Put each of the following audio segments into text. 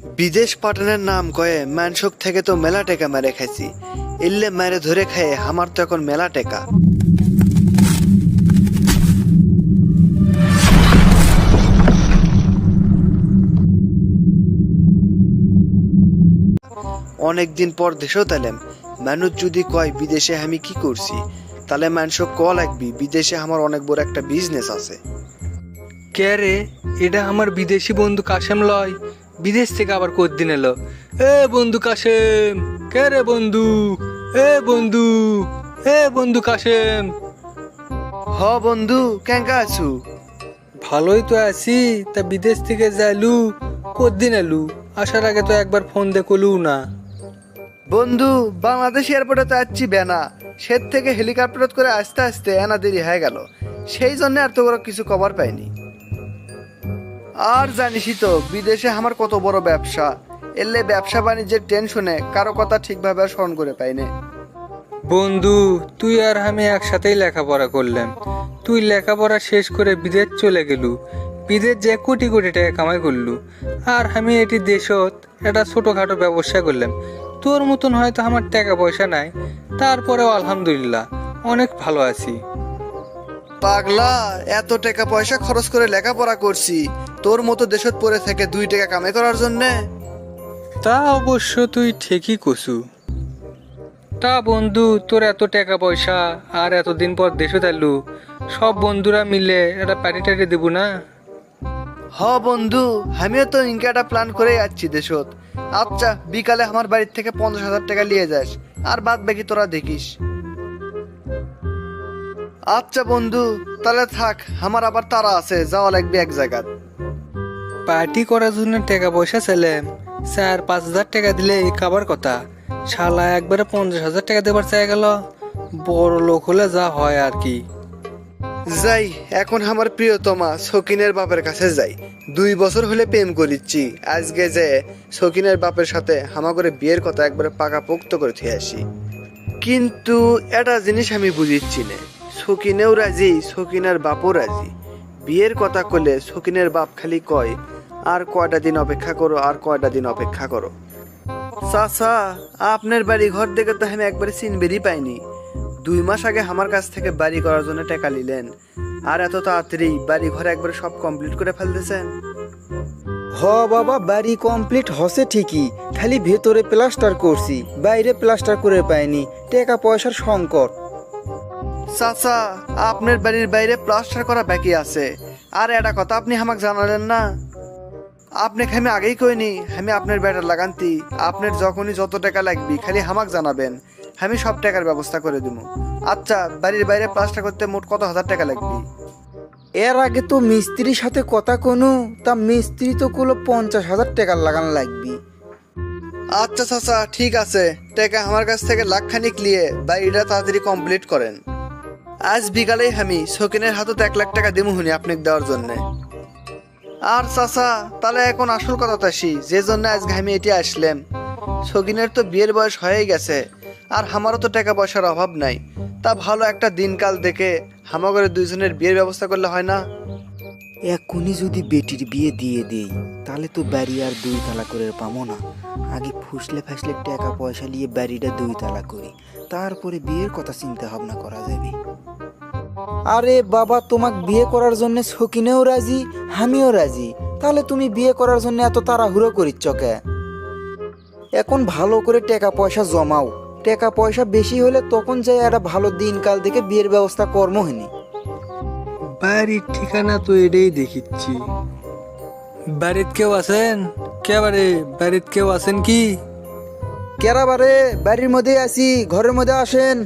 বিদেশ পাঠানের নাম কয়ে মানসক থেকে তো মেলা টেকা মেরে খাইছি। ইল্লে মেরে ধরে খায় আমার তো এখন মেলা টেকা। অনেকদিন পর দেশেও তালেম মানুষ যদি কয়, বিদেশে আমি কি করছি? তাহলে মানুষ ক লাগবি, বিদেশে আমার অনেক বড় একটা বিজনেস আছে। কে রে? এটা আমার বিদেশি বন্ধু কাশেম লয়। বিদেশ থেকে আবার কদিন এলো? এ বন্ধু কাশেম কে রে বন্ধু? এ বন্ধু এ বন্ধু কাশেম। হ বন্ধু কেঙ্কা আছু? ভালোই তো আছি তা বিদেশ থেকে যাইলু কদিন এলু? আসার আগে তো একবার ফোন দেখলু না। বন্ধু বাংলাদেশ এয়ারপোর্টে তো যাচ্ছি বেনা। সের থেকে হেলিকপ্টার করে আসতে আসতে এনা দেরি হয়ে গেল। সেই জন্য আর তো ওরা কিছু কভার পাইনি। আর জানিসই তো, বিদেশে আমার কত বড় ব্যবসা। এলে ব্যবসা বাণিজ্যের টেনশনে কারও কথা ঠিকভাবে আর স্মরণ করে পাইনি। বন্ধু, তুই আর আমি একসাথেই লেখাপড়া করলাম। তুই লেখাপড়া শেষ করে বিদেশ চলে গেলু। বিদেশ যে কোটি কোটি টাকা কামাই করলু। আর আমি এটি দেশত একটা ছোটোখাটো ব্যবসা করলাম। তোর মতন হয়তো আমার টাকা পয়সা নাই। তারপরেও আলহামদুলিল্লাহ, অনেক ভালো আছি। পাগলা এত টাকা পয়সা খরচ করে লেখাপড়া করছি। তোর মতো দেশত পড়ে থেকে দুই টাকা কামাই করার জন্যে। তা অবশ্য তুই ঠিকই কসু। তা বন্ধু তোর এত টাকা পয়সা আর এতদিন পর দেশে তাইলু সব বন্ধুরা মিলে একটা প্যাটি ট্যাটি দেবো না? হ বন্ধু আমিও তো ইনকা একটা প্ল্যান করে যাচ্ছি দেশত। আচ্ছা বিকালে আমার বাড়ির থেকে পঞ্চাশ হাজার টাকা নিয়ে যাস আর বাদ বাকি তোরা দেখিস। আচ্ছা বন্ধু তাহলে থাক আমার আবার তারা আছে যাওয়া লাগবে এক জায়গা পার্টি করার জন্য টাকা পয়সা ছিলাম স্যার পাঁচ হাজার টাকা দিলে খাবার কথা। শালা একবারে পঞ্চাশ হাজার টাকা দেবার চাই গেল। বড় লোক হলে যা হয় আর কি। যাই এখন আমার প্রিয়তমা সকিনের বাপের কাছে যাই। দুই বছর হলে প্রেম করিচ্ছি। আজকে যে সকিনের বাপের সাথে হামা করে বিয়ের কথা একবারে পাকা পোক্ত করে থুয়ে আসি। কিন্তু একটা জিনিস আমি বুঝিচ্ছি না। সকিনেও রাজি সকিনের বাপও রাজি। বিয়ের কথা কইলে সকিনের বাপ খালি কয়, আর কয়টা দিন অপেক্ষা করো, আর কয়টা দিন অপেক্ষা করো? চাচা, আপনার বাড়ি ঘর দেখে তো আমি একবারে চিনবেরই পাইনি। দুই মাস আগে আমার কাছ থেকে বাড়ি করার জন্য টাকা নিলেন। আর এত তাড়াতাড়ি বাড়ি ঘর একবারে সব কমপ্লিট করে ফেলতেছেন? হ বাবা, বাড়ি কমপ্লিট হসে ঠিকই, খালি ভেতরে প্লাস্টার করছি, বাইরে প্লাস্টার করে পাইনি টাকা পয়সার সংকট। চাচা আপনার বাড়ির বাইরে প্লাস্টার করা বাকি আছে। আর একটা কথা আপনি আমাকে জানালেন না। আপনাকে আমি আগেই কইনি আমি আপনার ব্যাটার লাগান্তি। আপনার যখনই যত টাকা লাগবে খালি হামাক জানাবেন। আমি সব টাকার ব্যবস্থা করে দিব। আচ্ছা বাড়ির বাইরে প্লাস্টার করতে মোট কত হাজার টাকা লাগবে? এর আগে তো মিস্ত্রির সাথে কথা কোনো তা মিস্ত্রি তো কোনো পঞ্চাশ হাজার টাকা লাগান লাগবি। আচ্ছা চাচা ঠিক আছে। টাকা আমার কাছ থেকে লাখখানিক নিয়ে বাড়িটা তাড়াতাড়ি কমপ্লিট করেন। আজ বিকালেই আমি সকিনের হাতত এক লাখ টাকা দিমু হুনি আপনাকে দেওয়ার জন্য। আর চাচা, তাহলে এখন আসল কথাতে আসি, যে জন্য আজকে আমি এটি আসলাম। সকিনের তো বিয়ের বয়স হয়ে গেছে, আর আমারও তো টাকা পয়সার অভাব নাই। তা ভালো একটা দিনকাল দেখে হামাগরে দুইজনের বিয়ের ব্যবস্থা করলে হয় না? এখনই যদি বেটির বিয়ে দিয়ে দেই, তাহলে তো বাড়ি আর দুই তালা করে পাবো না। আগে ফুসলে ফাসলে টাকা পয়সা নিয়ে বাড়িটা দুই তালা করি, তারপরে বিয়ের কথা চিন্তা ভাবনা করা যাবে। আরে বাবা তোমাক বিয়ে করার জন্য সকিনেও রাজি আমিও রাজি। তাহলে তুমি বিয়ে করার জন্য এত তাড়াহুড়ো করিচ্ছ কে? এখন ভালো করে টাকা পয়সা জমাও। টাকা পয়সা বেশি হলে তখন যাই একটা ভালো দিনকাল দেখে বিয়ের ব্যবস্থা কর্ম হয়নি। বাড়ির ঠিকানা তো এটাই দেখিচ্ছি। বাড়িত কেউ আছেন? কে বাড়ি? বাড়িত কেউ আছেন কি? কেরাবারে বাড়ির মধ্যে আছি ঘরের মধ্যে আসেন।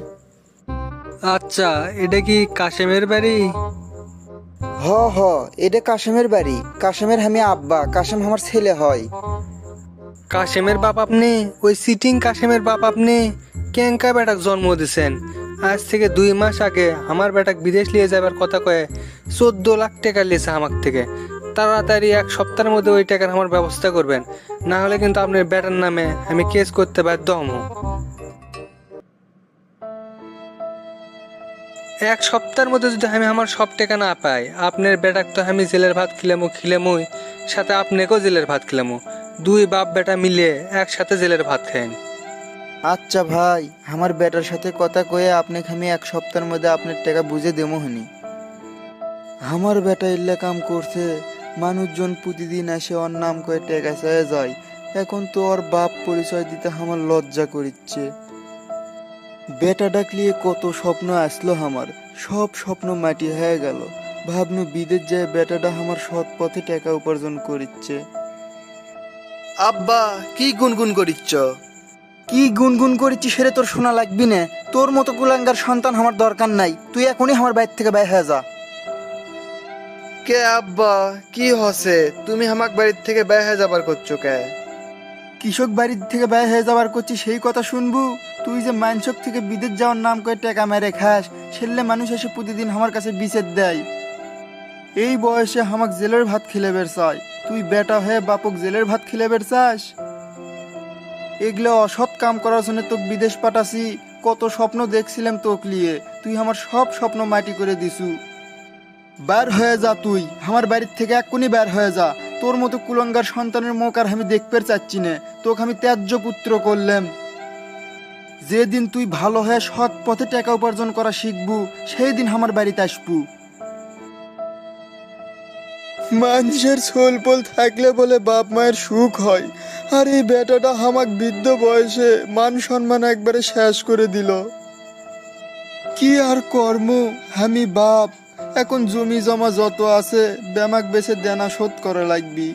আচ্ছা এটা কি কাশেমের বাড়ি? হ হ এটা কাশেমের বাড়ি। কাশেমের আমি আব্বা কাশেম আমার ছেলে হয়। কাশেমের বাপ আপনি? ওই সিটিং কাশেমের বাপ আপনি? কেঙ্কা বেটাক জন্ম দিছেন। আজ থেকে দুই মাস আগে আমার বেটাক বিদেশ নিয়ে যাবার কথা কয়ে চোদ্দ লাখ টাকা লিয়েছে আমার থেকে। তাড়াতাড়ি এক সপ্তাহের মধ্যে ওই টাকার আমার ব্যবস্থা করবেন। না হলে কিন্তু আপনার বেটার নামে আমি কেস করতে বাধ্য হম। এক সপ্তাহের মধ্যে যদি আমি আমার সব টাকা না পাই, আপনার বেটাক তো আমি জেলের ভাত খিলামু, খিলামুই, সাথে আপনাকেও জেলের ভাত খিলামু। দুই বাপ বেটা মিলে একসাথে জেলের ভাত খাইন। আচ্ছা ভাই, আমার বেটার সাথে কথা কয়ে আপনাকে আমি এক সপ্তাহের মধ্যে আপনার টাকা বুঝে দেবো হনি। আমার বেটা ইল্লে কাম করছে, মানুষজন প্রতিদিন এসে ওর নাম করে টাকা চেয়ে যায়। এখন তো ওর বাপ পরিচয় দিতে আমার লজ্জা করিচ্ছে। বেটা ডাকলিয়ে কত স্বপ্ন আসলো আমার। সব স্বপ্ন মাটি হয়ে গেল। ভাবনু বিদেশ যায় বেটাটা আমার সৎ পথে টাকা উপার্জন করিচ্ছে। আব্বা কি গুনগুন করিচ্ছ? কি গুনগুন করেছি সেরে তোর শোনা লাগবি না। তোর মতো কুলাঙ্গার সন্তান আমার দরকার নাই। তুই এখনই আমার বাইর থেকে বাইর হয়ে যা। কে আব্বা কি হসে? তুমি আমাক বাড়ির থেকে বের হয়ে যাবার করছ কে? কৃষক বাড়ির থেকে ব্যয় হয়ে যাবার করছি সেই কথা শুনবু? তুই যে মানসক থেকে বিদেশ যাওয়ার নাম করে টাকা মেরে খাস সেললে মানুষ এসে প্রতিদিন আমার কাছে বিচার দেয়। এই বয়সে আমাক জেলের ভাত খেলে বের চাই তুই বেটা হয়ে বাপক জেলের ভাত খেলে বের চাস? এগুলো অসৎ কাম করার জন্য তোকে বিদেশ পাঠাছি, কত স্বপ্ন দেখছিলাম তোক লিয়ে। তুই আমার সব স্বপ্ন মাটি করে দিছু। বার হয়ে যা তুই, আমার বাড়ির থেকে এক্ষুনি বার হয়ে যা। তোর মতো কুলঙ্গার সন্তানের মুখ আর আমি দেখতে চাচ্ছি না। তোকে আমি ত্যায্য পুত্র করলাম। যেদিন তুই ভালো হয়ে সৎ পথে টাকা উপার্জন করা শিখবু সেই দিন আমার বাড়িতে আসবু। মানুষের সোলপল থাকলে বলে বাপ মায়ের সুখ হয়। আর এই বেটাটা আমাক বৃদ্ধ বয়সে মান সম্মান একবারে শেষ করে দিল। কি আর কর্ম? আমি বাপ। এখন জমি জমা যত আছে ব্যামাক বেছে দেনা শোধ করে লাগবি।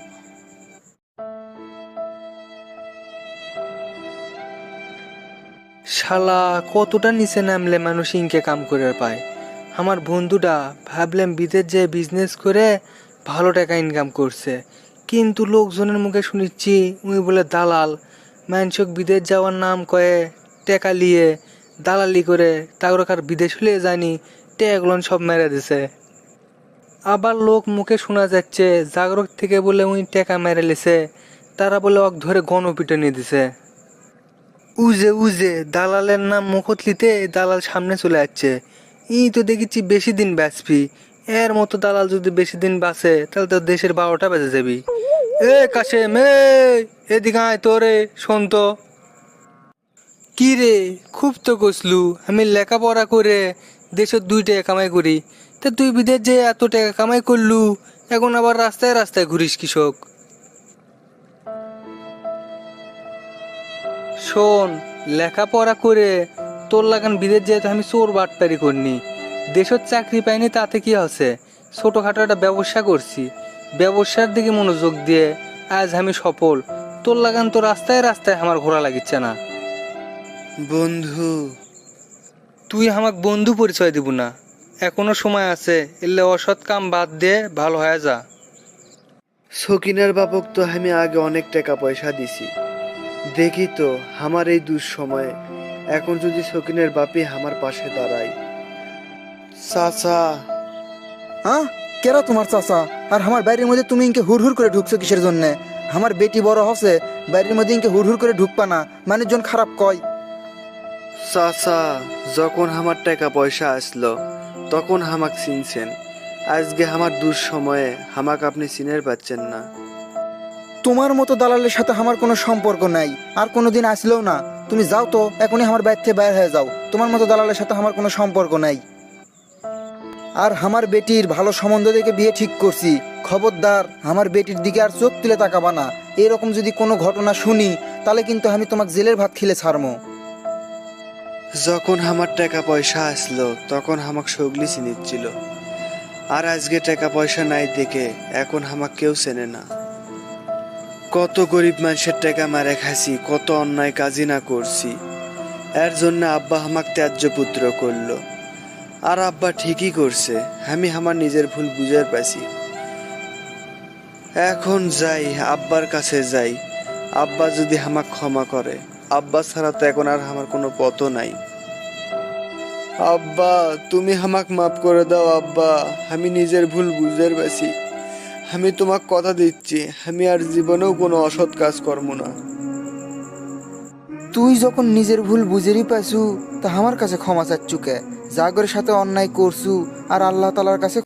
শালা, কতটা নিচে নামলে মানুষ ইনকে কাম করে পায়? আমার বন্ধুটা ভাবলাম বিদেশ যে বিজনেস করে ভালো টাকা ইনকাম করছে। কিন্তু লোকজনের মুখে শুনিচ্ছি, উনি বলে, দালাল মানুষক বিদেশ যাওয়ার নাম কয়ে, টাকা লিয়ে দালালি করে তারপর কার বিদেশ হলে জানি টেগুলো সব মেরে দিছে। আবার লোক মুখে শোনা যাচ্ছে, জাগরক থেকে বলে উনি টাকা মেরে লিছে। তারা বলে অক ধরে গণপিটনি দিছে। উজে উজে, দালালের নাম মুখতলিতে দালাল সামনে চলে যাচ্ছে ই তো দেখেছি বেশি দিন বাঁচবি। এর মতো দালাল যদি বেশি দিন বাঁচে, তাহলে তো দেশের বারোটা বেজে যাবি। এ কাশেম, এ, এদিকে আয় তোরে, শোন তো। কি রে, খুব তো কষলু আমি লেখাপড়া করে দেশের দুই টাকা কামাই করি। তা তুই বিদেশ যে এত টাকা কামাই করলু, এখন আবার রাস্তায় রাস্তায় ঘুরিস কৃষক। শোন, লেখাপড়া করে তোর লাগান বিদেশ যেহেতু আমি চোর বাটপারি করিনি, দেশের চাকরি পাইনি তাতে কি আছে? ছোটোখাটো একটা ব্যবসা করছি। ব্যবসার দিকে মনোযোগ দিয়ে আজ আমি সফল। তোর লাগান তো রাস্তায় রাস্তায় আমার ঘোরা লাগিচ্ছে না। বন্ধু তুই আমাক বন্ধু পরিচয় দিব না। এখনও সময় আছে এলে অসৎ কাম বাদ দিয়ে ভালো হয়ে যা। সকিনের বাপক তো আমি আগে অনেক টাকা পয়সা দিছি। দেখি তো আমার এই দুঃসময়ে এখন যদি সকিনের বাপি আমার পাশে দাঁড়ায়। চাচা। হ্যাঁ কেরা তোমার চাচা? আর আমার বাড়ির মধ্যে তুমি ইনকে হুড় হুর করে ঢুকছো কিসের জন্যে? আমার বেটি বড় হসে বাইরের মধ্যে ইনকে হুড় হুর করে ঢুকপা না। মানুষজন খারাপ কয়। চাচা, যখন আমার টাকা পয়সা আসলো, তখন হামাক চিনছেন। আজকে আমার দুঃসময়ে হামাক আপনি চিনের পাচ্ছেন না। তোমার মতো দালালের সাথে আমার কোনো সম্পর্ক নাই, আর কোনোদিন আসলেও না। তুমি যাও তো, এখনই আমার বাইর থেকে বাইর হয়ে যাও। তোমার মতো দালালের সাথে আমার কোনো সম্পর্ক নাই। আর আমার বেটির ভালো সম্বন্ধ দেখে বিয়ে ঠিক করছি। খবরদার আমার বেটির দিকে আর চোখ তুলে তাকাবা না। এরকম যদি কোনো ঘটনা শুনি, তাহলে কিন্তু আমি তোমাকে জেলের ভাত খেলে ছাড়মো। যখন আমার টাকা পয়সা আসলো, তখন আমাক সগলি চিনিচ্ছিল আর আজকে টাকা পয়সা নাই দেখে এখন হামাক কেউ চেনে না। কত গরিব মানুষের টাকা মারে খাইছি, কত অন্যায় কাজই না করছি। এর জন্য আব্বা আমাক ত্যায্য পুত্র করল। আর আব্বা ঠিকই করছে, আমি আমার নিজের ভুল বুঝে পাইছি। এখন যাই, আব্বার কাছে যাই। আব্বা যদি আমাক ক্ষমা করে। আব্বা ছাড়া তো এখন আর আমার কোনো পথও নাই। আব্বা, তুমি হামাক মাফ করে দাও আব্বা। আমি নিজের ভুল বুঝতে পারছি আমি তোমাক কথা দিচ্ছি, আমি আর জীবনেও কোনো অসৎ কাজ করব না। তুই যখন নিজের ভুল বুঝেরই পাইছু, তা আমার কাছে ক্ষমা চাচ্ছু কে? জাগরের সাথে অন্যায় করছু, আর আল্লাহ তালার কাছে